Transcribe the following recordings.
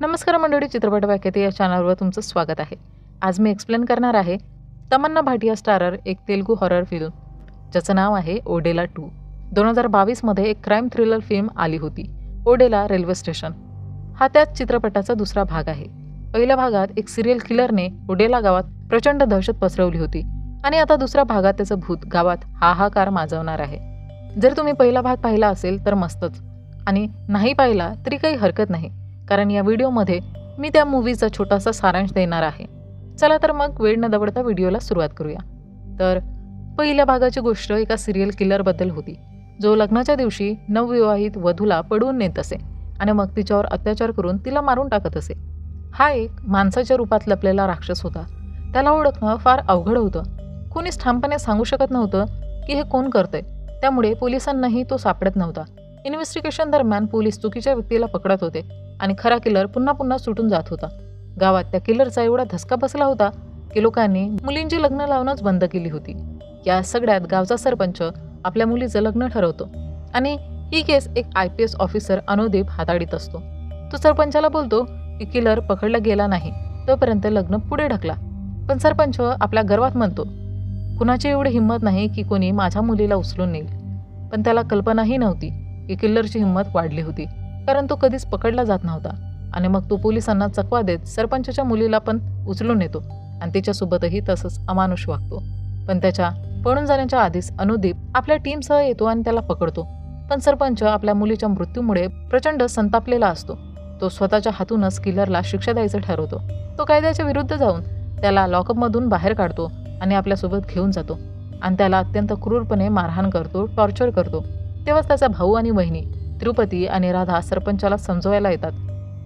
नमस्कार मंडळी चित्रपट व्याख्याते या चॅनलवर तुमचं स्वागत आहे. आज मी एक्सप्लेन करणार आहे तमन्ना भाटिया स्टारर एक तेलुगू हॉरर फिल्म ज्याचं नाव आहे ओडेला टू. दोन हजार बावीसमध्ये एक क्राईम थ्रिलर फिल्म आली होती ओडेला रेल्वे स्टेशन हा त्याच चित्रपटाचा दुसरा भाग आहे. पहिल्या भागात एक सिरियल किलरने ओडेला गावात प्रचंड दहशत पसरवली होती आणि आता दुसऱ्या भागात त्याचं भूत गावात हाहाकार माजवणार आहे. जर तुम्ही पहिला भाग पाहिला असेल तर मस्तच आणि नाही पाहिला तरी काही हरकत नाही. कारण या व्हिडिओमध्ये मी त्या मूवीचा छोटासा सारांश देणार आहे. चला तर मग वेळ न दवडता व्हिडिओला सुरुवात करूया. तर पहिल्या भागाची गोष्ट एका सिरियल किलरबद्दल होती. जो लग्नाच्या दिवशी नवविवाहित वधूला पडवून नेत असे आणि मग तिच्यावर अत्याचार करून तिला मारून टाकत असे. हा एक माणसाच्या रूपात लपलेला राक्षस होता. त्याला ओळखणं फार अवघड होतं. कोणीच ठामपणे सांगू शकत नव्हतं की हे कोण करतंय. त्यामुळे पोलिसांनाही तो सापडत नव्हता. इन्व्हेस्टिगेशन दरम्यान पोलीस चुकीच्या व्यक्तीला पकडत होते. आणि खरा किलर पुन्हा पुन्हा सुटून जात होता. गावात त्या किलरचा एवढा धसका बसला होता की लोकांनी मुलींची लग्न लावणंच बंद केली होती. या सगळ्यात गावचा सरपंच आपल्या मुलीचं लग्न ठरवतो आणि ही केस एक I P S officer Anudeep हाताळीत असतो. तो सरपंचाला बोलतो की किलर पकडला गेला नाही तोपर्यंत लग्न पुढे ढकला. पण सरपंच आपल्या गर्वात म्हणतो कुणाची एवढी हिंमत नाही की कोणी माझ्या मुलीला उचलून नेईल. पण त्याला कल्पनाही नव्हती की किल्लरची हिंमत वाढली होती. कारण तो कधीच पकडला जात नव्हता. आणि मग तो पोलिसांना चकवा देत सरपंचाच्या मुलीला पण उचलून नेतो आणि तिच्यासोबतही तसंच अमानुष वागतो. पण त्याच्या पळून जाण्याच्या आधीच अनुदीप आपल्या टीमसह येतो आणि त्याला पकडतो. पण सरपंच आपल्या मुलीच्या मृत्यूमुळे प्रचंड संतापलेला असतो. तो स्वतःच्या हातूनच किलरला शिक्षा द्यायचं ठरवतो. तो कायद्याच्या विरुद्ध जाऊन त्याला लॉकअपमधून बाहेर काढतो आणि आपल्यासोबत घेऊन जातो. आणि त्याला अत्यंत क्रूरपणे मारहाण करतो टॉर्चर करतो. तेव्हाच त्याचा भाऊ आणि बहिणी तिरुपती आणि राधा सरपंचाला समजवायला येतात.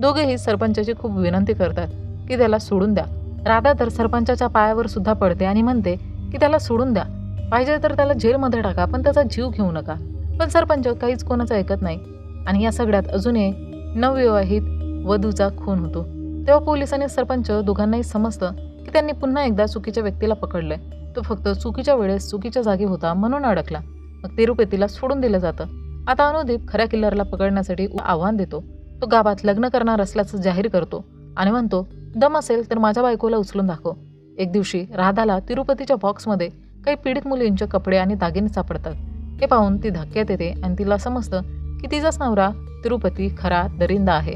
दोघेही सरपंचाची खूप विनंती करतात की त्याला सोडून द्या. राधा तर सरपंचाच्या पायावर सुद्धा पडते आणि म्हणते की त्याला सोडून द्या. पाहिजे तर त्याला जेलमध्ये टाका पण त्याचा जीव घेऊ नका. पण सरपंच काहीच कोणाचं ऐकत नाही. आणि या सगळ्यात अजूनही नवविवाहित वधूचा खून होतो. तेव्हा पोलिसांनी सरपंच दोघांनाही समजतं की त्यांनी पुन्हा एकदा चुकीच्या व्यक्तीला पकडलंय. तो फक्त चुकीच्या वेळेस चुकीच्या जागी होता म्हणून अडकला. मग तिरुपतीला सोडून दिलं जातं. आता अनुदीप खऱ्या किल्लरला पकडण्यासाठी आव्हान देतो. तो गावात लग्न करणार असल्याचं जाहीर करतो आणि म्हणतो दम असेल तर माझ्या बायकोला उचलून दाखव. एक दिवशी राधाला तिरुपतीच्या बॉक्समध्ये काही पीडित मुलींचे कपडे आणि दागिने सापडतात. हे पाहून ती धक्क्यात येते आणि तिला समजतं की तिचाच नवरा तिरुपती खरा दरिंदा आहे.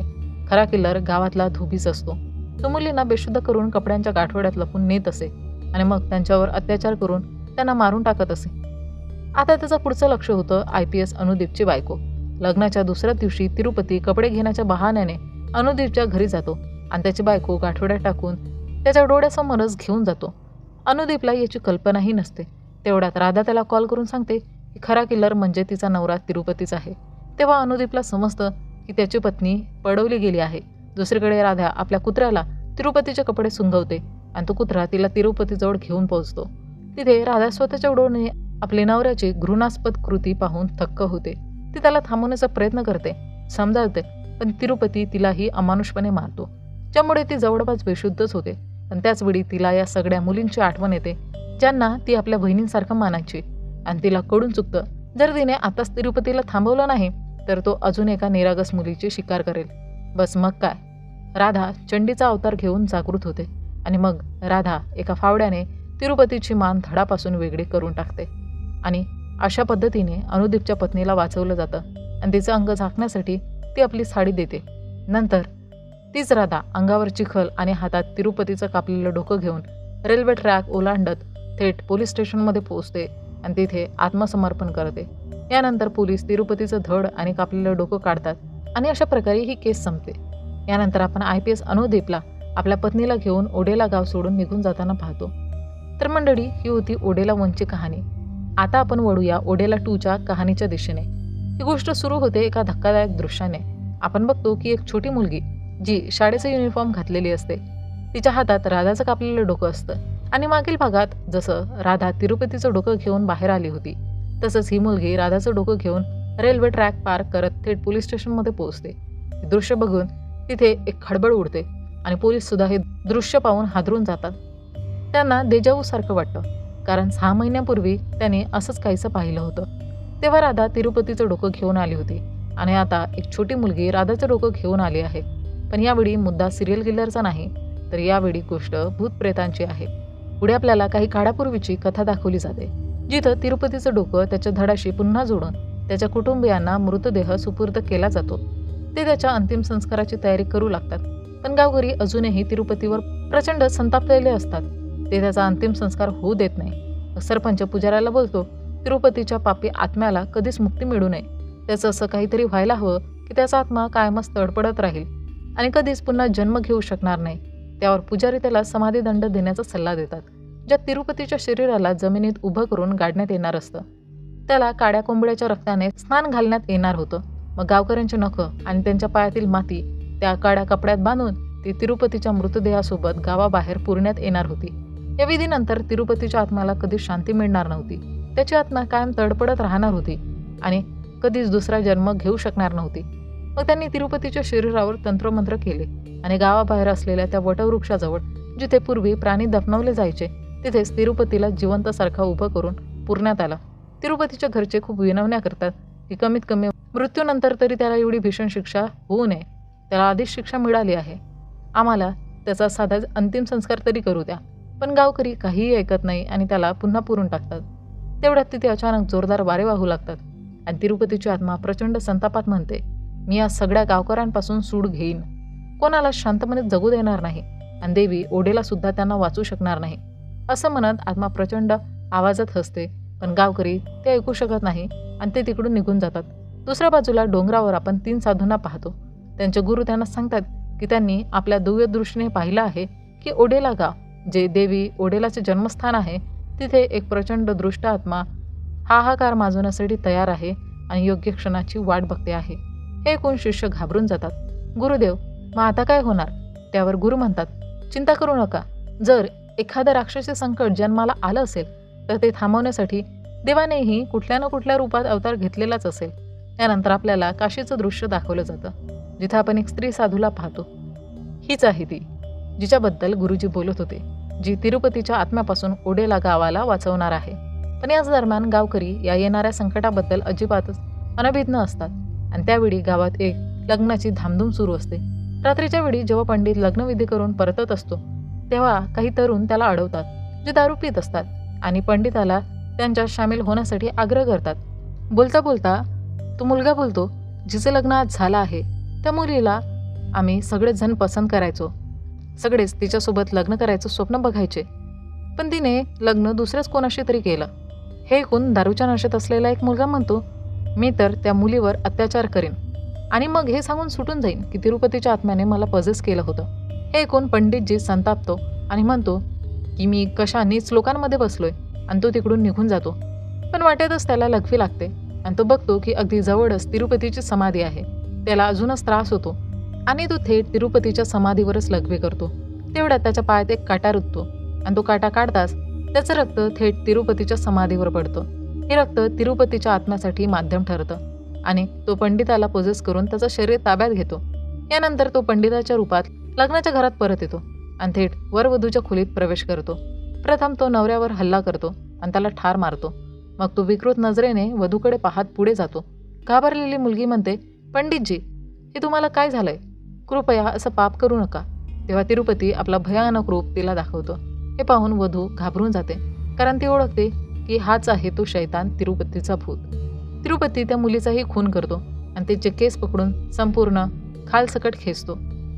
खरा किल्लर गावातला धोबीच असतो. तो मुलींना बेशुद्ध करून कपड्यांच्या गाठोड्यात लपून नेत असे आणि मग त्यांच्यावर अत्याचार करून त्यांना मारून टाकत असे. आता त्याचं पुढचं लक्ष होतं आय पी एस अनुदीपची बायको. लग्नाच्या दुसऱ्या दिवशी तिरुपती कपडे घेण्याच्या बहाण्याने अनुदीपच्या घरी जातो आणि त्याची बायको गाठोड्यात टाकून त्याच्या डोळ्यासमोरच घेऊन जातो. अनुदीपला याची कल्पनाही नसते. तेवढ्यात राधा त्याला कॉल करून सांगते की खरा किल्लर म्हणजे तिचा नवरा तिरुपतीच आहे. तेव्हा अनुदीपला समजतं की त्याची पत्नी पडवली गेली आहे. दुसरीकडे राधा आपल्या कुत्र्याला तिरुपतीचे कपडे सुंगवते आणि तो कुत्रा तिला तिरुपतीजवळ घेऊन पोहोचतो. तिथे राधा स्वतःच्या डोळ्याने आपले नवऱ्याची घृणास्पद कृती पाहून थक्क होते. ती त्याला थांबवण्याचा प्रयत्न करते समजावते पण तिरुपती तिलाही अमानुषपणे मारतो ज्यामुळे ती जवळपास बेशुद्धच होते. पण त्याचवेळी तिला या सगळ्या मुलींची आठवण येते ज्यांना ती आपल्या बहिणींसारखं मानायची. आणि तिला कडून चुकतं जर तिने आताच तिरुपतीला थांबवलं नाही तर तो अजून एका निरागस मुलीची शिकार करेल. बस मग काय? राधा चंडीचा अवतार घेऊन जागृत होते. आणि मग राधा एका फावड्याने तिरुपतीची मान धडापासून वेगळी करून टाकते. आणि अशा पद्धतीने अनुदीपच्या पत्नीला वाचवलं जातं आणि तिचं अंग झाकण्यासाठी ती आपली साडी देते. नंतर तीच राधा अंगावर चिखल आणि हातात तिरुपतीचं कापलेलं डोकं घेऊन रेल्वे ट्रॅक ओलांडत थेट पोलीस स्टेशनमध्ये पोहोचते आणि तिथे आत्मसमर्पण करते. यानंतर पोलीस तिरुपतीचं धड आणि कापलेलं डोकं काढतात आणि अशा प्रकारे ही केस संपते. यानंतर आपण आय पी एस अनुदीपला आपल्या पत्नीला घेऊन ओडेला गाव सोडून निघून जाताना पाहतो. तर मंडळी ही होती ओडेला वनची कहाणी. आता आपण वळूया ओडेला टूच्या कहाणीच्या दिशेने. ही गोष्ट सुरू होते एका धक्कादायक दृश्याने. आपण बघतो की एक छोटी मुलगी जी शाळेचा युनिफॉर्म घातलेली असते तिच्या हातात राधाचं कापलेलं डोकं असतं आणि मागील भागात जसं राधा तिरुपतीचं डोकं घेऊन बाहेर आली होती तसंच ही मुलगी राधाचं डोकं घेऊन रेल्वे ट्रॅक पार करत थेट पोलीस स्टेशनमध्ये पोहोचते. हे दृश्य बघून तिथे एक खडबड उडते आणि पोलीस सुद्धा हे दृश्य पाहून हादरून जातात. त्यांना देजाऊसारखं वाटतं. कारण सहा महिन्यापूर्वी त्याने असंच काहीसं पाहिलं होतं. तेव्हा राधा तिरुपतीचं डोकं घेऊन आली होती आणि आता एक छोटी मुलगी राधाचं डोकं घेऊन आली आहे. पण यावेळी मुद्दा सिरियल किलरचा नाही तर यावेळी गोष्ट भूतप्रेतांची आहे. पुढे आपल्याला काही काळापूर्वीची कथा दाखवली जाते. जिथं तिरुपतीचं डोकं त्याच्या धडाशी पुन्हा जोडून त्याच्या कुटुंबियांना मृतदेह सुपूर्द केला जातो. ते त्याच्या अंतिम संस्काराची तयारी करू लागतात. पण गावकरी अजूनही तिरुपतीवर प्रचंड संतापलेले असतात. ते त्याचा अंतिम संस्कार होऊ देत नाही. सरपंच पुजाऱ्याला बोलतो तिरुपतीच्या पापी आत्म्याला कधीच मुक्ती मिळू नये. त्याचं असं काहीतरी व्हायला हवं की त्याचा आत्मा कायमच तडपडत राहील आणि कधीच पुन्हा जन्म घेऊ शकणार नाही. त्यावर पुजारी त्याला समाधीदंड देण्याचा सल्ला देतात ज्या तिरुपतीच्या शरीराला जमिनीत उभं करून गाडण्यात येणार असतं. त्याला काड्या कोंबड्याच्या रक्ताने स्नान घालण्यात येणार होतं. मग गावकऱ्यांचे नखं आणि त्यांच्या पायातील माती त्या काड्या कपड्यात बांधून ती तिरुपतीच्या मृतदेहासोबत गावाबाहेर पुरण्यात येणार होती. या विधीनंतर तिरुपतीच्या आत्म्याला कधी शांती मिळणार नव्हती. त्याची आत्मा कायम तडपडत राहणार होती आणि कधीच दुसरा जन्म घेऊ शकणार नव्हती. मग त्यांनी तिरुपतीच्या शरीरावर तंत्रमंत्र केले आणि गावाबाहेर असलेल्या त्या वटवृक्षाजवळ जिथे पूर्वी प्राणी दफनवले जायचे तिथेच तिरुपतीला जिवंतसारखा उभं करून पुरण्यात आला. तिरुपतीच्या घरचे खूप विनवण्या करतात की कमीत कमी मृत्यूनंतर तरी त्याला एवढी भीषण शिक्षा होऊ नये. त्याला आधीच शिक्षा मिळाली आहे. आम्हाला त्याचा साधा अंतिम संस्कार तरी करू द्या. पण गावकरी काहीही ऐकत नाही आणि त्याला पुन्हा पुरून टाकतात. तेवढ्यात तिथे अचानक जोरदार वारे वाहू लागतात. आणि तिरुपतीची आत्मा प्रचंड संतापात म्हणते मी या सगळ्या गावकऱ्यांपासून सूड घेईन. कोणाला शांतपणे जगू देणार नाही आणि देवी ओढेला सुद्धा त्यांना वाचू शकणार नाही. असं म्हणत आत्मा प्रचंड आवाजात हसते पण गावकरी ते ऐकू शकत नाही आणि ते तिकडून निघून जातात. दुसऱ्या बाजूला डोंगरावर आपण तीन साधूंना पाहतो. त्यांचे गुरु त्यांना सांगतात की त्यांनी आपल्या दिव्य दृष्टीने पाहिलं आहे की ओढेला गाव जे देवी ओढेलाचे जन्मस्थान आहे तिथे एक प्रचंड दृष्ट आत्मा हाहाकार माजवण्यासाठी तयार आहे आणि योग्य क्षणाची वाट बघते आहे. हे कोण शिष्य घाबरून जातात. गुरुदेव मग आता काय होणार? त्यावर गुरु म्हणतात चिंता करू नका. जर एखादं राक्षसी संकट जन्माला आलं असेल तर ते थांबवण्यासाठी देवानेही कुठल्या ना कुठल्या रूपात अवतार घेतलेलाच असेल. त्यानंतर आपल्याला काशीचं दृश्य दाखवलं जातं जिथं आपण एक स्त्री साधूला पाहतो. हीच आहे ती जिच्याबद्दल गुरुजी बोलत होते. जी तिरुपतीच्या आत्म्यापासून उडेला गावाला वाचवणार आहे. पण याच दरम्यान गावकरी या येणाऱ्या संकटाबद्दल अजिबातच अनभिज्ञ असतात. आणि त्यावेळी गावात एक लग्नाची धामधूम सुरू असते. रात्रीच्या वेळी जेव्हा पंडित लग्नविधी करून परतत असतो तेव्हा काही तरुण त्याला अडवतात जे दारू पित असतात आणि पंडिताला त्यांच्यात सामील होण्यासाठी आग्रह करतात. बोलता बोलता तो मुलगा बोलतो जिचं लग्न आज झालं आहे त्या मुलीला आम्ही सगळेच जण पसंत करायचो. सगळेच तिच्यासोबत लग्न करायचं स्वप्न बघायचे. पण तिने लग्न दुसऱ्याच कोणाशी तरी केलं. हे ऐकून दारूच्या नशेत असलेला एक मुलगा म्हणतो मी तर त्या मुलीवर अत्याचार करेन. आणि मग हे सांगून सुटून जाईन की तिरुपतीच्या आत्म्याने मला पजेस केलं होतं. हे ऐकून पंडितजी संतापतो आणि म्हणतो की मी कशानेच लोकांमध्ये बसलोय आणि तो तिकडून निघून जातो. पण वाटेतच त्याला लघवी लागते आणि तो बघतो की अगदी जवळच तिरुपतीची समाधी आहे. त्याला अजूनच त्रास होतो. आणि तो थेट तिरुपतीच्या समाधीवरच लघवी करतो. तेवढ्यात त्याच्या पायात एक काटा रुततो. आणि तो काटा काढताच त्याचं रक्त थेट तिरुपतीच्या समाधीवर पडतं. हे रक्त तिरुपतीच्या आत्म्यासाठी माध्यम ठरतं. आणि तो पंडिताला पोजेस करून त्याचं शरीर ताब्यात घेतो. यानंतर तो पंडिताच्या रूपात लग्नाच्या घरात परत येतो आणि थेट वरवधूच्या खोलीत प्रवेश करतो. प्रथम तो नवऱ्यावर हल्ला करतो आणि त्याला ठार मारतो. मग तो विकृत नजरेने वधूकडे पाहत पुढे जातो. घाबरलेली मुलगी म्हणते पंडितजी हे तुम्हाला काय झालंय? कृपया असं पाप करू नका. तेव्हा तिरुपती आपला भयानक रूप तिला दाखवतो. हे पाहून वधू घाबरून जाते कारण ती ओळखते की हाच आहे तो शैतान तिरुपतीचा भूत. तिरुपती त्या मुलीचाही खून करतो आणि तिचे केस पकडून संपूर्ण खालसकट खेचतो.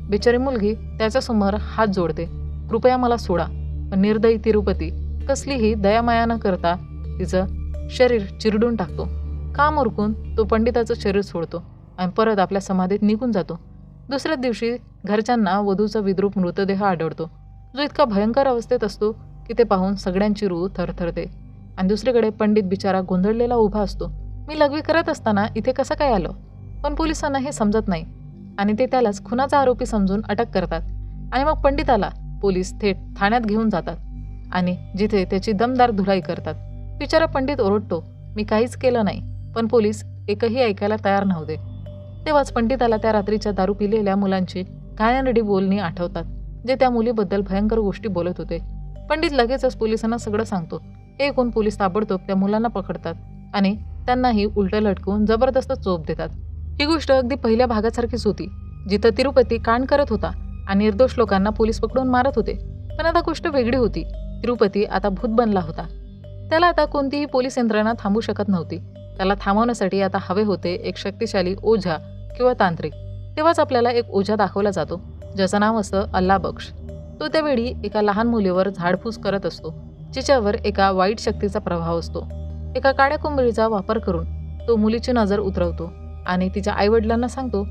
बिचारी मुलगी त्याच्यासमोर हात जोडते कृपया मला सोडा पण निर्दयी तिरुपती कसलीही दयामाया न करता तिचं शरीर चिरडून टाकतो. काम उरकून तो पंडिताचं शरीर सोडतो आणि परत आपल्या समाधीत निघून जातो. दुसऱ्याच दिवशी घरच्यांना वधूचा विद्रूप मृतदेह आढळतो. जो इतका भयंकर अवस्थेत असतो की ते पाहून सगळ्यांची रूह थरथरते. आणि दुसरीकडे पंडित बिचारा गोंधळलेला उभा असतो. मी लघवी करत असताना इथे कसं काय आलो? पण पोलिसांना हे समजत नाही. आणि ते त्यालाच खुनाचा आरोपी समजून अटक करतात. आणि मग पंडिताला पोलीस थेट ठाण्यात घेऊन जातात. आणि जिथे त्याची दमदार धुलाई करतात. बिचारा पंडित ओरडतो मी काहीच केलं नाही. पण पोलीस एकही ऐकायला तयार नव्हते. तेव्हाच पंडिताला त्या रात्रीच्या दारू पिलेल्या मुलांची घाणेरडी बोलणी आठवतात जे त्या मुलीबद्दल भयंकर गोष्टी बोलत होते. पंडित लगेचच पोलिसांना सगळं सांगतो. हे ऐकून पोलीस ताबडतोब त्या मुलांना पकडतात आणि त्यांनाही उलटं लटकवून जबरदस्त चोप देतात. ही गोष्ट अगदी पहिल्या भागासारखीच होती जिथं तिरुपती कांड करत होता आणि निर्दोष लोकांना पोलीस पकडून मारत होते. पण आता गोष्ट वेगळी होती. तिरुपती आता भूत बनला होता. त्याला आता कोणतीही पोलीस यंत्रणा थांबू शकत नव्हती. त्याला थांबवण्यासाठी आता हवे होते एक शक्तिशाली ओझा किंवा तांत्रिक. तेव्हाच आपल्याला एक ओझा दाखवला जातो ज्याचं नाव असतं अल्ला बक्ष तो त्यावेळी एका लहान मुलीवर झाडफूस करत असतो जिच्यावर एका वाईट शक्तीचा प्रभाव असतो. एका काळ्या कोंबडीचा वापर करून तो मुलीची नजर उतरवतो आणि तिच्या आईवडिलांना सांगतो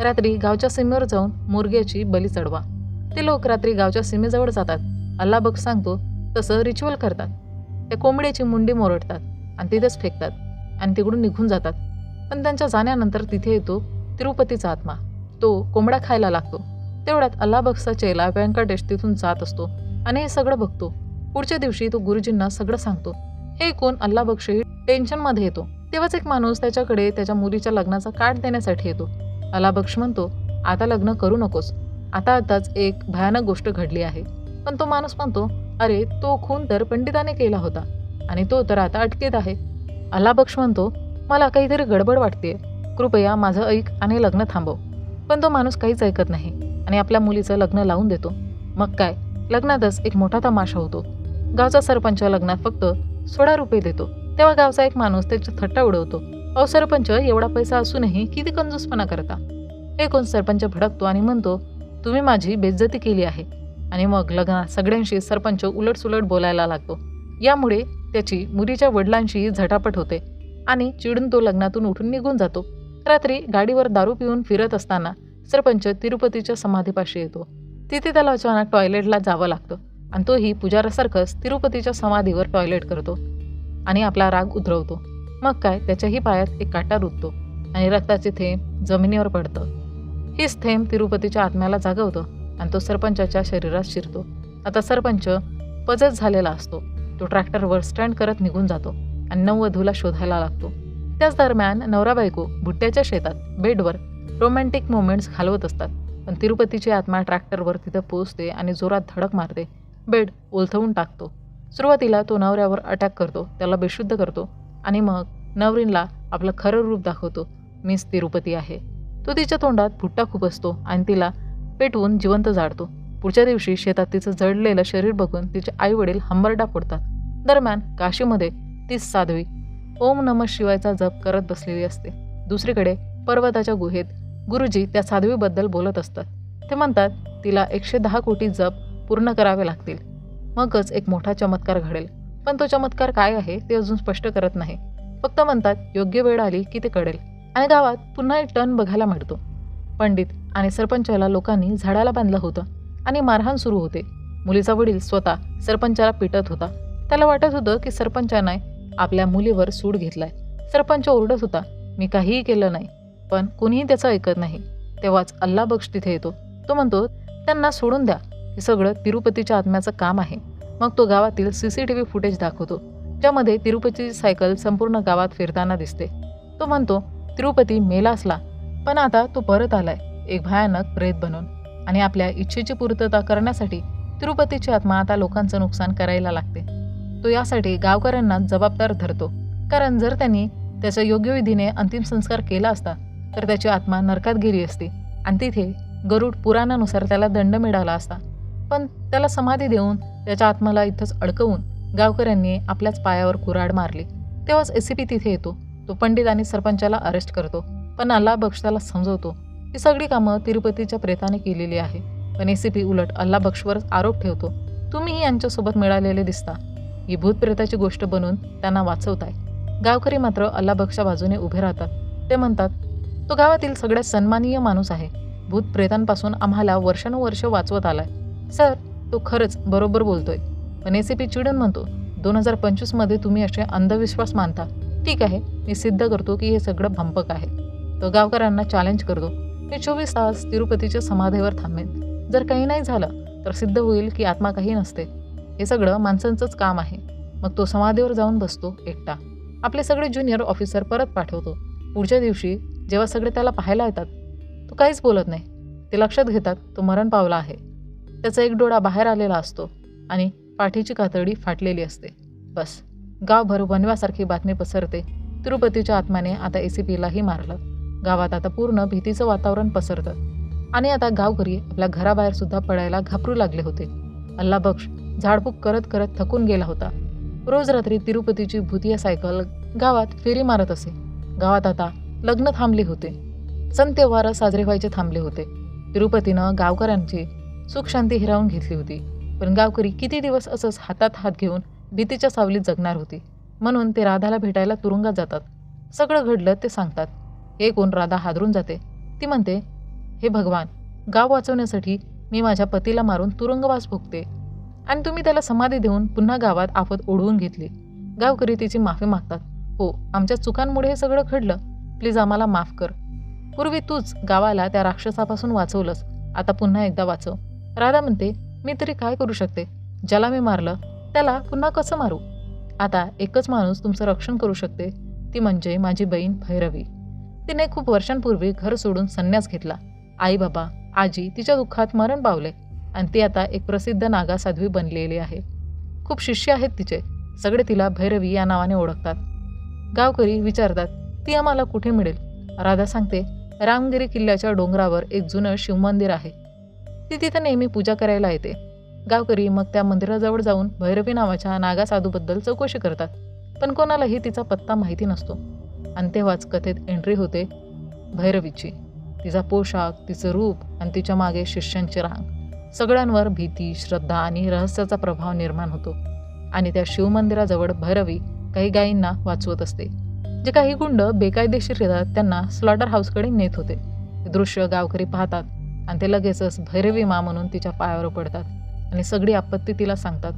रात्री गावच्या सीमेवर जाऊन मोरग्याची बली चढवा. ते लोक रात्री गावच्या सीमेजवळ जातात. अल्ला बक्ष सांगतो तसं रिच्युअल करतात. त्या कोंबड्याची मुंडी मोरडतात आणि तिथेच फेकतात आणि तिकडून निघून जातात. पण त्यांच्या जाण्यानंतर तिथे येतो तिरुपतीचा आत्मा. तो कोंबडा खायला लागतो. तेवढ्यात अल्लाबक्सचा चेला व्यंकटेश तिथून जात असतो आणि हे सगळं बघतो. पुढच्या दिवशी तो गुरुजींना सगळं सांगतो. हे ऐकून अल्लाबक्षही टेन्शनमध्ये येतो. तेव्हाच एक माणूस त्याच्याकडे त्याच्या मुलीच्या लग्नाचा कार्ड देण्यासाठी येतो. अल्लाबक्ष म्हणतो आता लग्न करू नकोस. आता आताच एक भयानक गोष्ट घडली आहे. पण तो माणूस म्हणतो अरे तो खून तर पंडिताने केला होता आणि तो तर आता अटकेत आहे. अल्लाबक्ष म्हणतो मला काहीतरी गडबड वाटते कृपया माझं ऐक आणि लग्न थांबव. पण तो माणूस काहीच ऐकत नाही आणि आपल्या मुलीचं लग्न लावून देतो. मग काय? लग्नातच एक मोठा तमाशा होतो. गावचा सरपंच लग्नात फक्त सोळा रुपये देतो. तेव्हा गावचा एक माणूस त्याची थट्टा उडवतो. अहो सरपंच एवढा पैसा असूनही किती कंजूसपणा करता? एकूण सरपंच भडकतो आणि म्हणतो तुम्ही माझी बेज्जती केली आहे. आणि मग लग्नात सगळ्यांशी सरपंच उलटसुलट बोलायला लागतो. यामुळे त्याची मुलीच्या वडिलांशी झटापट होते आणि चिडून तो लग्नातून उठून निघून जातो. रात्री गाडीवर दारू पिऊन फिरत असताना सरपंच तिरुपतीच्या समाधीपाशी येतो. तिथे त्याला अचानक टॉयलेटला जावं लागतं आणि तोही पुजारासारखंच तिरुपतीच्या समाधीवर टॉयलेट करतो आणि आपला राग उतरवतो मग काय त्याच्याही पायात एक काटा रुततो आणि रक्ताचे थेंब जमिनीवर पडतं. हीच थेंब तिरुपतीच्या आत्म्याला जागवतं आणि तो सरपंचाच्या शरीरात शिरतो. आता सरपंच पजत झालेला असतो. तो ट्रॅक्टरवर स्टँड करत निघून जातो आणि नववधूला शोधायला लागतो. त्याच दरम्यान नवरा बायको भुट्ट्याच्या शेतात बेडवर रोमॅन्टिक मोमेंट्स घालवत असतात. पण तिरुपतीची आत्मा ट्रॅक्टरवर तिथं पोचते आणि जोरात धडक मारते. बेड ओलथवून टाकतो. सुरुवातीला तो नवऱ्यावर अटॅक करतो त्याला बेशुद्ध करतो आणि मग नवरींला आपलं खरं रूप दाखवतो मीच तिरुपती आहे. तो तिच्या तोंडात भुट्टा खूप असतो आणि तिला पेटवून जिवंत जाळतो. पुढच्या दिवशी शेतात तिचं जळलेलं शरीर बघून तिचे आई वडील हंबरडा फोडतात दरम्यान काशीमध्ये तीच साध्वी ओम नम शिवायचा जप करत बसलेली असते. दुसरीकडे पर्वताच्या गुहेत गुरुजी त्या साध्वीबद्दल बोलत असतात. ते म्हणतात तिला एकशे दहा कोटी जप पूर्ण करावे लागतील. मगच एक मोठा चमत्कार घडेल. पण तो चमत्कार काय आहे ते अजून स्पष्ट करत नाही. फक्त म्हणतात योग्य वेळ आली की ते कळेल. आणि गावात पुन्हा एक टन बघायला मिळतो. पंडित आणि सरपंचाला लोकांनी झाडाला बांधलं होतं आणि मारहाण सुरू होते. मुलीचा वडील स्वतः सरपंचाला पिटत होता. त्याला वाटत होतं की सरपंचाने आपल्या मुलीवर सूड घेतलाय. सरपंच ओरडत होता मी काहीही केलं नाही पण कुणीही त्याचं ऐकत नाही. तेव्हाच अल्ला बक्ष तिथे येतो. तो म्हणतो त्यांना सोडून द्या. हे सगळं तिरुपतीच्या आत्म्याचं काम आहे. मग तो गावातील C C T V footage दाखवतो ज्यामध्ये तिरुपतीची सायकल संपूर्ण गावात फिरताना दिसते. तो म्हणतो तिरुपती मेला असला पण आता तो परत आलाय एक भयानक प्रेत बनून. आणि आपल्या इच्छेची पूर्तता करण्यासाठी तिरुपतीची आत्मा आता लोकांचं नुकसान करायला लागते. तो यासाठी गावकऱ्यांना जबाबदार धरतो. कारण जर त्यांनी त्याच्या योग्य विधीने अंतिम संस्कार केला असता तर त्याची आत्मा नरकात गेली असती आणि तिथे गरुड पुराणानुसार त्याला दंड मिळाला असता. पण त्याला समाधी देऊन त्याच्या आत्माला इथंच अडकवून गावकऱ्यांनी आपल्याच पायावर कुऱ्हाड मारली. तेव्हाच ए सी पी तिथे येतो. तो पंडित आणि सरपंचाला अरेस्ट करतो. पण अल्ला बक्ष त्याला समजवतो. ही सगळी कामं तिरुपतीच्या प्रेताने केलेली आहे. पण एसीपी उलट अल्ला बक्षवरच आरोप ठेवतो. तुम्हीही यांच्यासोबत मिळालेले दिसता. ही भूतप्रेताची गोष्ट बनून त्यांना वाचवत आहे गावकरी मात्र अल्लाबक्षच्या बाजूने उभे राहतात. ते म्हणतात तो गावातील सगळ्यात सन्मानीय माणूस आहे. भूतप्रेतांपासून आम्हाला वर्षानुवर्ष वाचवत आलाय. सर तो खरंच बरोबर बोलतोय. पण एसीपी चिडून म्हणतो दोन हजार पंचवीसमध्ये तुम्ही असे अंधविश्वास मानता. ठीक आहे मी सिद्ध करतो की हे सगळं भंपक आहे. तो गावकऱ्यांना चॅलेंज करतो. मी चोवीस तास तिरुपतीच्या समाधीवर थांबेन. जर काही नाही झालं तर सिद्ध होईल की आत्मा काही नसते. हे सगळं माणसांचंच काम आहे. मग तो समाधीवर जाऊन बसतो एकटा. आपले सगळे ज्युनियर ऑफिसर परत पाठवतो. पुढच्या दिवशी जेव्हा सगळे त्याला पाहायला येतात तो काहीच बोलत नाही. ते लक्षात घेतात तो मरण पावला आहे. त्याचा एक डोळा बाहेर आलेला असतो आणि पाठीची कातडी फाटलेली असते. बस. गावभर वनव्यासारखी बातमी पसरते. तिरुपतीच्या आत्म्याने आता ए सी पीलाही मारलं. गावात आता पूर्ण भीतीचं वातावरण पसरतं. आणि आता गावकरी आपल्या घराबाहेर सुद्धा पडायला घाबरू लागले होते. अल्लाबक्ष झाडपूक करत करत थकून गेला होता. रोज रात्री तिरुपतीची भूतिया सायकल गावात फेरी मारत असे. गावात आता लग्न थांबले होते. संत्यवार साजरे व्हायचे थांबले होते. तिरुपतीनं गावकऱ्यांची सुखशांती हिरावून घेतली होती. पण गावकरी किती दिवस असंच हातात हात घेऊन भीतीच्या सावलीत जगणार होती. म्हणून ते राधाला भेटायला तुरुंगात जातात. सगळं घडलं ते सांगतात. हे कोण राधा हादरून जाते? ती म्हणते हे भगवान गाव वाचवण्यासाठी मी माझ्या पतीला मारून तुरुंगवास भोगते. आणि तुम्ही त्याला समाधी देऊन पुन्हा गावात आफत ओढवून घेतली. गावकरी तिची माफी मागतात. हो आमच्या चुकांमुळे हे सगळं घडलं. प्लीज आम्हाला माफ कर. पूर्वी तूच गावाला त्या राक्षसापासून वाचवलंस. आता पुन्हा एकदा वाचव. राधा म्हणते मी तरी काय करू शकते? ज्याला मी मारलं त्याला पुन्हा कसं मारू? आता एकच माणूस तुमचं रक्षण करू शकते ती म्हणजे माझी बहीण भैरवी. तिने खूप वर्षांपूर्वी घर सोडून संन्यास घेतला. आई बाबा आजी तिच्या दुःखात मरण पावले. आणि ती आता एक प्रसिद्ध नागा साध्वी बनलेली आहे. खूप शिष्य आहेत तिचे. सगळे तिला भैरवी या नावाने ओळखतात. गावकरी विचारतात ती आम्हाला कुठे मिळेल? राधा सांगते रामगिरी किल्ल्याच्या डोंगरावर एक जुनं शिवमंदिर आहे. ती तिथं नेहमी पूजा करायला येते. गावकरी मग त्या मंदिराजवळ जाऊन भैरवी नावाच्या नागा साधूबद्दल चौकशी करतात. पण कोणालाही तिचा पत्ता माहिती नसतो. आणि तेव्हाच कथेत एंट्री होते भैरवीची. तिचा पोशाख तिचं रूप आणि तिच्यामागे शिष्यांची रांग. सगळ्यांवर भीती श्रद्धा आणि रहस्याचा प्रभाव निर्माण होतो. आणि त्या शिवमंदिराजवळ भैरवी काही गायींना वाचवत असते. जे काही गुंड बेकायदेशीर येतात त्यांना स्लॉटर हाऊसकडे नेत होते. दृश्य गावकरी पाहतात आणि ते लगेचच भैरवी मा म्हणून तिच्या पायावर पडतात आणि सगळी आपत्ती तिला सांगतात.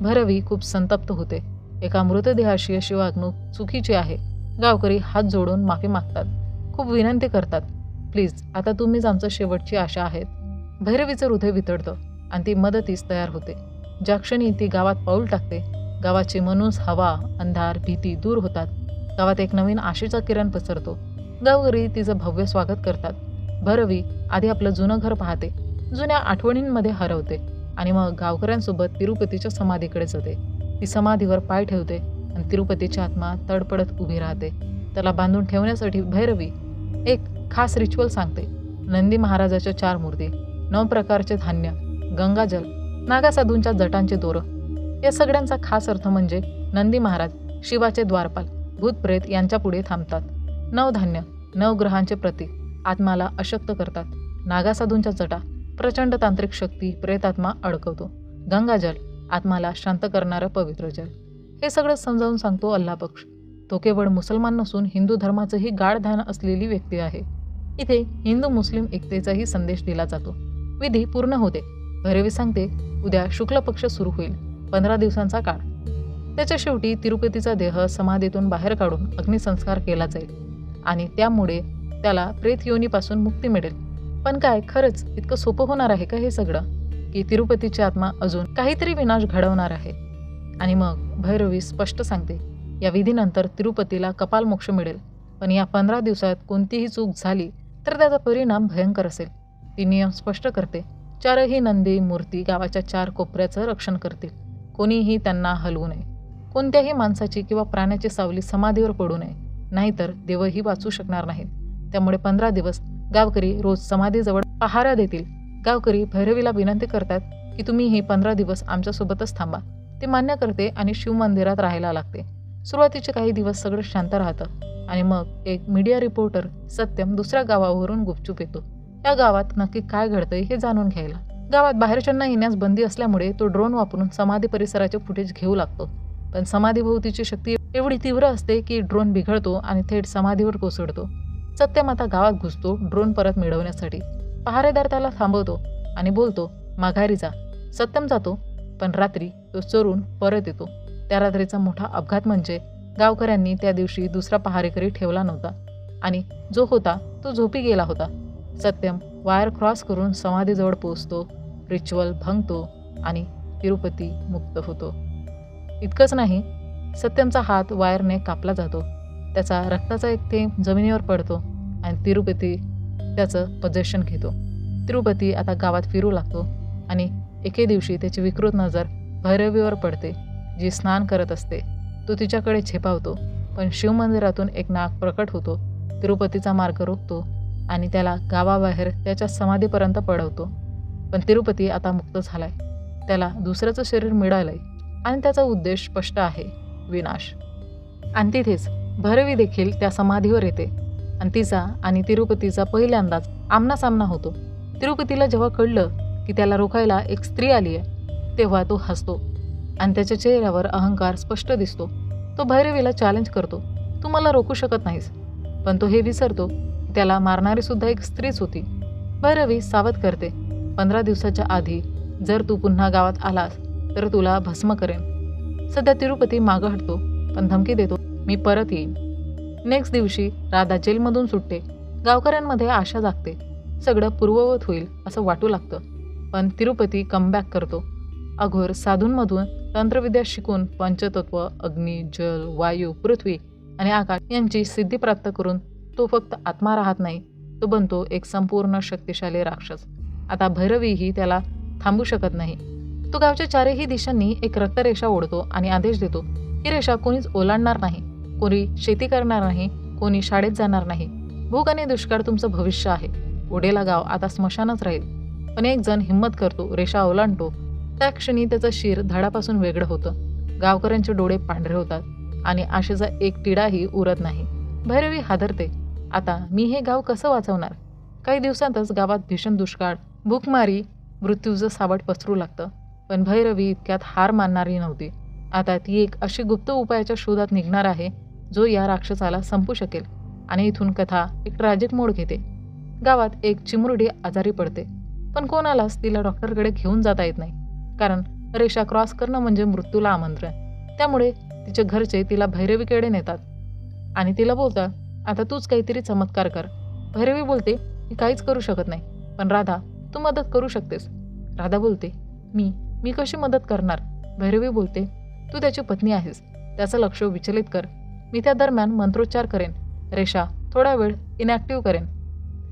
भैरवी खूप संतप्त होते. एका मृतदेहाशी अशी वागणूक चुकीची आहे. गावकरी हात जोडून माफी मागतात. खूप विनंती करतात. प्लीज आता तुम्हीच आमचं शेवटची आशा आहेत. भैरवीचं हृदय वितडतं आणि ती मदतीस तयार होते. ज्या क्षणी ती गावात पाऊल टाकते गावाची मनूस हवा अंधार भीती दूर होतात. गावात एक नवीन आशेचा किरण पसरतो. गावकरी तिचं भव्य स्वागत करतात. भैरवी आधी आपलं जुनं घर पाहते जुन्या आठवणींमध्ये हरवते आणि मग गावकऱ्यांसोबत तिरुपतीच्या समाधीकडे जाते. ती समाधीवर पाय ठेवते आणि तिरुपतीची आत्मा तडपडत उभी राहते. त्याला बांधून ठेवण्यासाठी भैरवी एक खास रिच्युअल सांगते. नंदी महाराजाच्या चार मूर्ती. नऊ प्रकारचे धान्य गंगाजल नागासाधूंच्या जटांचे दोरं. या सगळ्यांचा खास अर्थ म्हणजे नंदी महाराज शिवाचे द्वारपाल भूतप्रेत यांच्यापुढे थांबतात. नवधान्य नवग्रहांचे प्रतीक आत्माला अशक्त करतात. नागासाधूंच्या जटा प्रचंड तांत्रिक शक्ती प्रेतात्मा अडकवतो. गंगाजल आत्माला शांत करणारं पवित्र जल. हे सगळं समजावून सांगतो अल्लापक्ष तो केवळ मुसलमान नसून हिंदू धर्माचंही गाढ ध्यान असलेली व्यक्ती आहे. इथे हिंदू मुस्लिम एकतेचाही संदेश दिला जातो. विधी पूर्ण होते. भैरवी सांगते उद्या शुक्ल पक्ष सुरू होईल. पंधरा दिवसांचा काळ. त्याच्या शेवटी तिरुपतीचा देह समाधीतून बाहेर काढून अग्निसंस्कार केला जाईल. आणि त्यामुळे त्याला प्रेत योनीपासून मुक्ती मिळेल. पण काय खरंच इतकं सोपं होणार आहे का हे सगळं? की तिरुपतीची आत्मा अजून काहीतरी विनाश घडवणार आहे. आणि मग भैरवी स्पष्ट सांगते या विधीनंतर तिरुपतीला कपाल मोक्ष मिळेल. पण या पंधरा दिवसात कोणतीही चूक झाली तर त्याचा परिणाम भयंकर असेल. ती नियम स्पष्ट करते. चारही नंदी मूर्ती गावाच्या चार कोपऱ्याचं रक्षण करतील कोणीही त्यांना हलवू नये. कोणत्याही माणसाची किंवा प्राण्याची सावली समाधीवर पडू नये. नाहीतर देवही वाचू शकणार नाहीत. त्यामुळे पंधरा दिवस गावकरी रोज समाधीजवळ पहारा देतील. गावकरी भैरवीला विनंती करतात की तुम्ही हे पंधरा दिवस आमच्यासोबतच थांबा. ते मान्य करते आणि शिवमंदिरात राहायला लागते. सुरुवातीचे काही दिवस सगळं शांत राहतं आणि मग एक मीडिया रिपोर्टर सत्यम दुसऱ्या गावावरून गुपचूप येतो. या गावात नक्की काय घडतंय हे जाणून घ्यायला. गावात बाहेरच्यांना येण्यास बंदी असल्यामुळे तो ड्रोन वापरून समाधी परिसराचे फुटेज घेऊ लागतो. पण समाधीभोवतीची शक्ती एवढी तीव्र असते की ड्रोन बिघडतो आणि थेट समाधीवर कोसळतो. सत्यम आता गावात घुसतो ड्रोन परत मिळवण्यासाठी. पहारेदार त्याला थांबवतो आणि बोलतो माघारी जा. सत्यम जातो पण रात्री तो चोरून परत येतो. त्या रात्रीचा मोठा अपघात म्हणजे गावकऱ्यांनी त्या दिवशी दुसरा पहारेकरी ठेवला नव्हता आणि जो होता तो झोपी गेला होता. सत्यम वायर क्रॉस करून समाधीजवळ पोचतो रिच्युअल भंगतो आणि तिरुपती मुक्त होतो. इतकंच नाही सत्यमचा हात वायरने कापला जातो. त्याचा रक्ताचा एक थेंब जमिनीवर पडतो आणि तिरुपती त्याचं पजेशन घेतो. तिरुपती आता गावात फिरू लागतो आणि एके दिवशी त्याची विकृत नजर भैरवीवर पडते जी स्नान करत असते. तो तिच्याकडे झेपावतो पण शिवमंदिरातून एक नाग प्रकट होतो. तिरुपतीचा मार्ग रोखतो आणि त्याला गावाबाहेर त्याच्या समाधीपर्यंत पडवतो पण तिरुपती आता मुक्त झालाय. त्याला दुसऱ्याचं शरीर मिळालंय आणि त्याचा उद्देश स्पष्ट आहे विनाश. आणि तिथेच भैरवी देखील त्या समाधीवर येते. आणि तिचा आणि तिरुपतीचा पहिल्यांदाच आमनासामना होतो. तिरुपतीला जेव्हा कळलं की त्याला रोखायला एक स्त्री आली आहे तेव्हा तो हसतो आणि त्याच्या चेहऱ्यावर अहंकार स्पष्ट दिसतो. तो भैरवीला चॅलेंज करतो तू मला रोखू शकत नाहीस. पण तो हे विसरतो त्याला मारणारी सुद्धा एक स्त्रीच होती. भैरवी सावध करते. पंधरा दिवसाच्या आधी जर तू पुन्हा गावात आलास तर तुला भस्म करेन. सध्या तिरुपती मागं हटतो पण धमकी देतो मी परत येईन. नेक्स्ट दिवशी राधा जेलमधून सुटते. गावकऱ्यांमध्ये आशा जागते. सगळं पूर्ववत होईल असं वाटू लागतं. पण तिरुपती कमबॅक करतो. अघोर साधूंमधून तंत्रविद्या शिकून पंचतत्व अग्नी जल वायू पृथ्वी आणि आकाश यांची सिद्धी प्राप्त करून तो फक्त आत्मा राहत नाही तो बनतो एक संपूर्ण शक्तिशाली राक्षस. आता भैरवीही त्याला थांबू शकत नाही. तो गावच्या चारही दिशांनी एक रक्तरेषा ओढतो आणि आदेश देतो ही रेषा कोणीच ओलांडणार नाही कोणी शेती करणार नाही कोणी शाळेत जाणार नाही. भूक आणि दुष्काळ तुमचं भविष्य आहे. ओढेला गाव आता स्मशानच राहील. पण एक जण हिंमत करतो रेषा ओलांडतो. त्या क्षणी त्याचं शिर धडापासून वेगळं होतं. गावकऱ्यांचे डोळे पांढरे होतात आणि आशेचा एक टिडाही उरत नाही. भैरवी हादरते. आता मी हे गाव कसं वाचवणार? काही दिवसांतच गावात भीषण दुष्काळ भूकमारी मृत्यूचं सावट पसरू लागतं. पण भैरवी इतक्यात हार मानणारी नव्हती. आता ती एक अशी गुप्त उपायाच्या शोधात निघणार आहे जो या राक्षसाला संपू शकेल आणि इथून कथा एक ट्रॅजिक मोड घेते. गावात एक चिमुरडी आजारी पडते. पण कोणालाच तिला डॉक्टरकडे घेऊन जाता येत नाही. कारण रेषा क्रॉस करणं म्हणजे मृत्यूला आमंत्रण. त्यामुळे तिचे घरचे तिला भैरवीकडे नेतात. आणि तिला बोलतात आता तूच काहीतरी चमत्कार कर. भैरवी बोलते मी काहीच करू शकत नाही. पण राधा तू मदत करू शकतेस. राधा बोलते मी मी कशी मदत करणार? भैरवी बोलते तू त्याची पत्नी आहेस. त्याचं लक्ष विचलित कर. मी त्या दरम्यान मंत्रोच्चार करेन. रेषा थोडा वेळ इनॅक्टिव्ह करेन.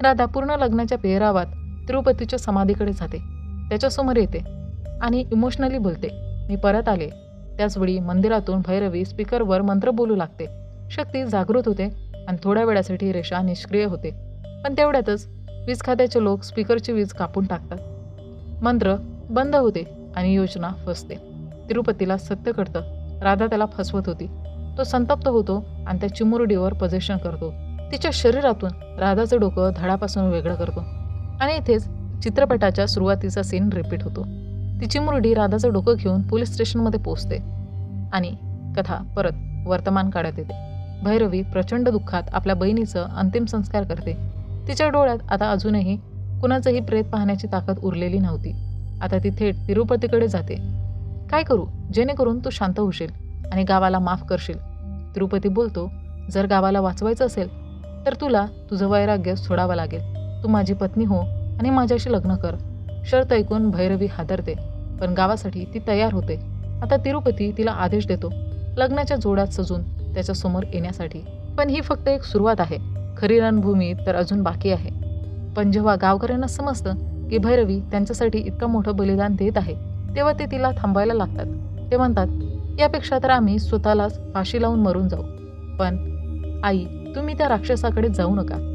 राधा पूर्ण लग्नाच्या पेहरावात तिरुपतीच्या समाधीकडे जाते. त्याच्यासमोर येते आणि इमोशनली बोलते मी परत आले. त्याचवेळी मंदिरातून भैरवी स्पीकरवर मंत्र बोलू लागते. शक्ती जागृत होते आणि थोड्या वेळासाठी रेषा निष्क्रिय होते. पण तेवढ्यातच वीज खात्याचे लोक स्पीकरची वीज कापून टाकतात. मंत्र बंद होते आणि योजना फसते. तिरुपतीला सत्य करतं राधा त्याला फसवत होती. तो संतप्त होतो आणि त्या चिमुरडीवर पजेशन करतो. तिच्या शरीरातून राधाचं डोकं धडापासून वेगळं करतो. आणि इथेच चित्रपटाच्या सुरुवातीचा सीन रिपीट होतो. ती चिमुरडी राधाचं डोकं घेऊन पोलीस स्टेशनमध्ये पोचते आणि कथा परत वर्तमान काळात येते. भैरवी प्रचंड दुःखात आपल्या बहिणीचं अंतिम संस्कार करते. तिच्या डोळ्यात आता अजूनही कुणाचंही प्रेत पाहण्याची ताकद उरलेली नव्हती. आता ती थेट तिरुपतीकडे जाते. काय करू? जेणेकरून तू शांत होशील आणि गावाला माफ करशील. तिरुपती बोलतो जर गावाला वाचवायचं असेल तर तुला तुझं वैराग्य सोडावं लागेल. तू माझी पत्नी हो आणि माझ्याशी लग्न कर. शर्त ऐकून भैरवी हादरते पण गावासाठी ती तयार होते. आता तिरुपती तिला आदेश देतो लग्नाच्या जोडात सजून त्याच्यासमोर येण्यासाठी. पण ही फक्त एक सुरुवात आहे. खरी रणभूमी तर अजून बाकी आहे. पण जेव्हा गावकऱ्यांना समजतं की भैरवी त्यांच्यासाठी इतकं मोठं बलिदान देत आहे तेव्हा ते तिला थांबायला लागतात. ते म्हणतात यापेक्षा तर आम्ही स्वतःलाच फाशी लावून मरून जाऊ. पण आई तुम्ही त्या राक्षसाकडे जाऊ नका.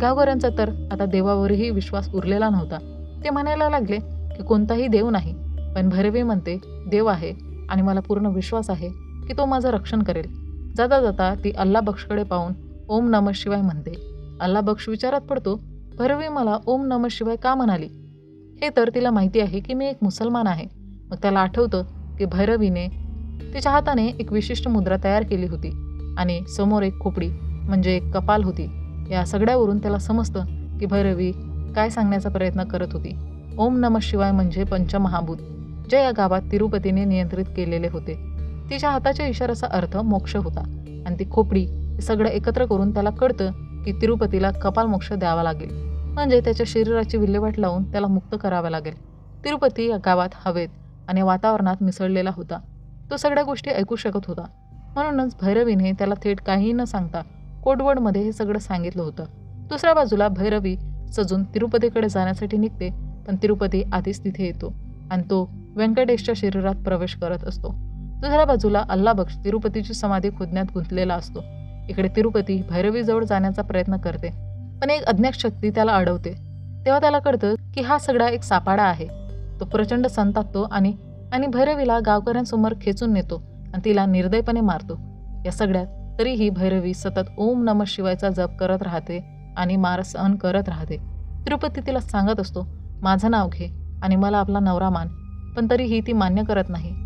गावकऱ्यांचा तर आता देवावरही विश्वास उरलेला नव्हता. ते म्हणायला लागले की कोणताही देव नाही. पण भैरवी म्हणते देव आहे आणि मला पूर्ण विश्वास आहे की तो माझं रक्षण करेल. जाता जाता ती अल्ला बक्षकडे पाहून ओम नम शिवाय म्हणते. अल्ला बक्ष विचारात पडतो भैरवी मला ओम नम शिवाय का म्हणाली हे तर तिला माहिती आहे की मी एक मुसलमान आहे. मग त्याला आठवतं की भैरवीने तिच्या हाताने एक विशिष्ट मुद्रा तयार केली होती आणि समोर एक खोपडी म्हणजे एक कपाल होती. या सगळ्यावरून त्याला समजतं की भैरवी काय सांगण्याचा प्रयत्न करत होती. ओम नम शिवाय म्हणजे पंचमहाभूत जे या गावात तिरुपतीने नियंत्रित केलेले होते. तिच्या हाताच्या इशाऱ्याचा अर्थ मोक्ष होता. आणि ती खोपडी सगळं एकत्र करून त्याला कळतं की तिरुपतीला कपाल मोक्ष द्यावा लागेल. म्हणजे त्याच्या शरीराची विल्हेवाट लावून त्याला मुक्त करावा लागेल. तिरुपती या गावात हवेत आणि वातावरणात मिसळलेला होता. तो सगळ्या गोष्टी ऐकू शकत होता. म्हणूनच भैरवीने त्याला थेट काहीही न सांगता कोटवडमध्ये हे सगळं सांगितलं होतं. दुसऱ्या बाजूला भैरवी सजून तिरुपतीकडे जाण्यासाठी निघते पण तिरुपती आधीच तिथे येतो आणि तो व्यंकटेशच्या शरीरात प्रवेश करत असतो. दुसऱ्या बाजूला अल्लाबक्ष तिरुपतीची समाधी खोदण्यात गुंतलेला असतो. इकडे तिरुपती भैरवीजवळ जाण्याचा प्रयत्न करते पण एक अज्ञात शक्ती त्याला अडवते. तेव्हा त्याला कळतं की हा सगळा एक सापाडा आहे. तो प्रचंड संतापतो आणि आणि भैरवीला गावकऱ्यांसमोर खेचून नेतो आणि तिला निर्दयपणे मारतो. या सगळ्यात तरीही भैरवी सतत ओम नम शिवायचा जप करत राहते आणि मार सहन करत राहते. तिरुपती तिला सांगत असतो माझं नाव घे आणि मला आपला नवरा मान पण तरीही ती मान्य करत नाही.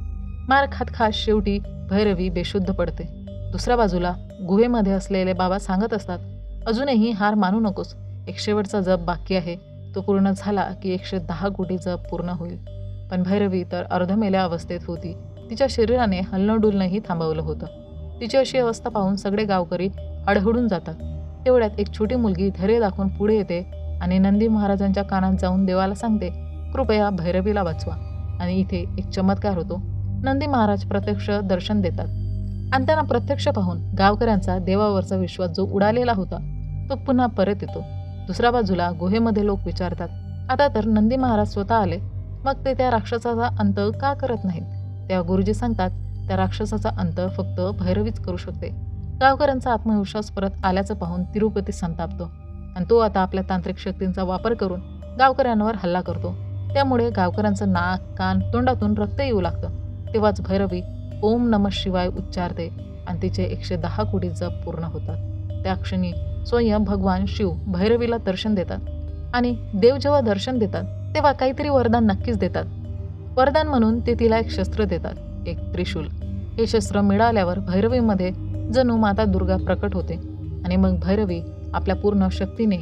मार खात खास शेवटी भैरवी बेशुद्ध पडते. दुसऱ्या बाजूला गुहेमध्ये असलेले बाबा सांगत असतात अजूनही हार मानू नकोस. एक शेवटचा जप बाकी आहे. तो पूर्ण झाला की एकशे दहा कोटी जप पूर्ण होईल. पण भैरवी तर अर्धमेल्या अवस्थेत होती. तिच्या शरीराने हलणंडुलणंही थांबवलं होतं. तिची अशी अवस्था पाहून सगळे गावकरी अडहडून जातात. तेवढ्यात एक छोटी मुलगी धैर्य दाखवून पुढे येते आणि नंदी महाराजांच्या कानात जाऊन देवाला सांगते कृपया भैरवीला वाचवा. आणि इथे एक चमत्कार होतो. नंदी महाराज प्रत्यक्ष दर्शन देतात. आणि त्यांना प्रत्यक्ष पाहून गावकऱ्यांचा देवावरचा विश्वास जो उडालेला होता तो पुन्हा परत येतो. दुसऱ्या बाजूला गुहेमध्ये लोक विचारतात आता तर नंदी महाराज स्वतः आले. मग ते त्या राक्षसाचा अंत का करत नाहीत? तेव्हा गुरुजी सांगतात त्या राक्षसाचा अंत फक्त भैरवीच करू शकते. गावकऱ्यांचा आत्मविश्वास परत आल्याचं पाहून तिरुपती संतापतो. आणि तो आता आपल्या तांत्रिक शक्तींचा वापर करून गावकऱ्यांवर हल्ला करतो. त्यामुळे गावकऱ्यांचं नाक कान तोंडातून रक्त येऊ लागतं. तेव्हाच भैरवी ओम नम शिवाय उच्चारते आणि तिचे एकशे दहा कोटी जप पूर्ण होतात. त्या क्षणी स्वयं भगवान शिव भैरवीला दर्शन देतात आणि देव जेव्हा दर्शन देतात तेव्हा काहीतरी वरदान नक्कीच देतात. वरदान म्हणून ते तिला एक शस्त्र देतात एक त्रिशूल. हे शस्त्र मिळाल्यावर भैरवीमध्ये जणू माता दुर्गा प्रकट होते आणि मग भैरवी आपल्या पूर्ण शक्तीने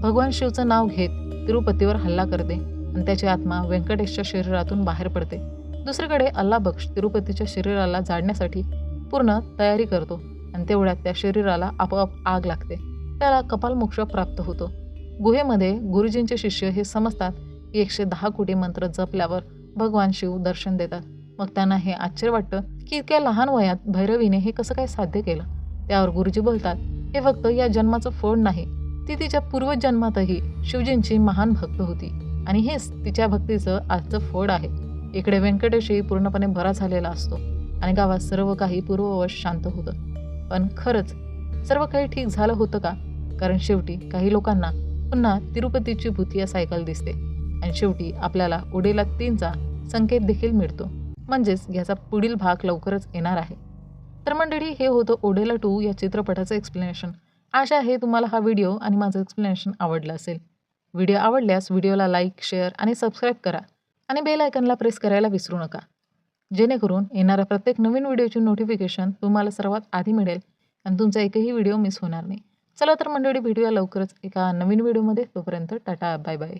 भगवान शिवचं नाव घेत तिरुपतीवर हल्ला करते आणि त्याची आत्मा व्यंकटेशच्या शरीरातून बाहेर पडते. दुसरीकडे अल्ला बक्ष तिरुपतीच्या शरीराला जाळण्यासाठी पूर्ण तयारी करतो आणि तेवढ्यात त्या शरीराला आपोआप आग लागते. त्याला कपालमोक्ष प्राप्त होतो. गुहेमध्ये गुरुजींचे शिष्य हे समजतात की एकशे दहा कोटी मंत्र जपल्यावर भगवान शिव दर्शन देतात. मग त्यांना हे आश्चर्य वाटतं की इतक्या लहान वयात भैरवीने हे कसं काय साध्य केलं? त्यावर गुरुजी बोलतात हे फक्त या जन्माचं फळ नाही. ती तिच्या पूर्वजन्मातही शिवजींची महान भक्त होती आणि हेच तिच्या भक्तीचं आजचं फळ आहे. इकडे व्यंकटेशही पूर्णपणे भरा झालेला असतो आणि गावात सर्व काही पूर्ववश शांत होतं. पण खरंच सर्व काही ठीक झालं होतं का? कारण शेवटी काही लोकांना पुन्हा तिरुपतीची भूतिया सायकल दिसते. आणि शेवटी आपल्याला उडेला तीनचा संकेत देखील मिळतो. म्हणजेच याचा पुढील भाग लवकरच येणार आहे. तर मंडळी हे होतं ओडेला टू या चित्रपटाचं एक्सप्लेनेशन आशा आहे तुम्हाला हा व्हिडिओ आणि माझं एक्सप्लेनेशन आवडलं असेल. व्हिडिओ आवडल्यास व्हिडिओला लाईक शेअर आणि सबस्क्राईब करा. आणि बेल आयकनला प्रेस करायला विसरू नका. जेणेकरून येणाऱ्या प्रत्येक नवीन व्हिडिओची नोटिफिकेशन तुम्हाला सर्वात आधी मिळेल आणि तुमचा एकही व्हिडिओ मिस होणार नाही. चला तर मंडळी भेटूया लवकरच एका नवीन व्हिडिओमध्ये. तोपर्यंत टाटा बाय बाय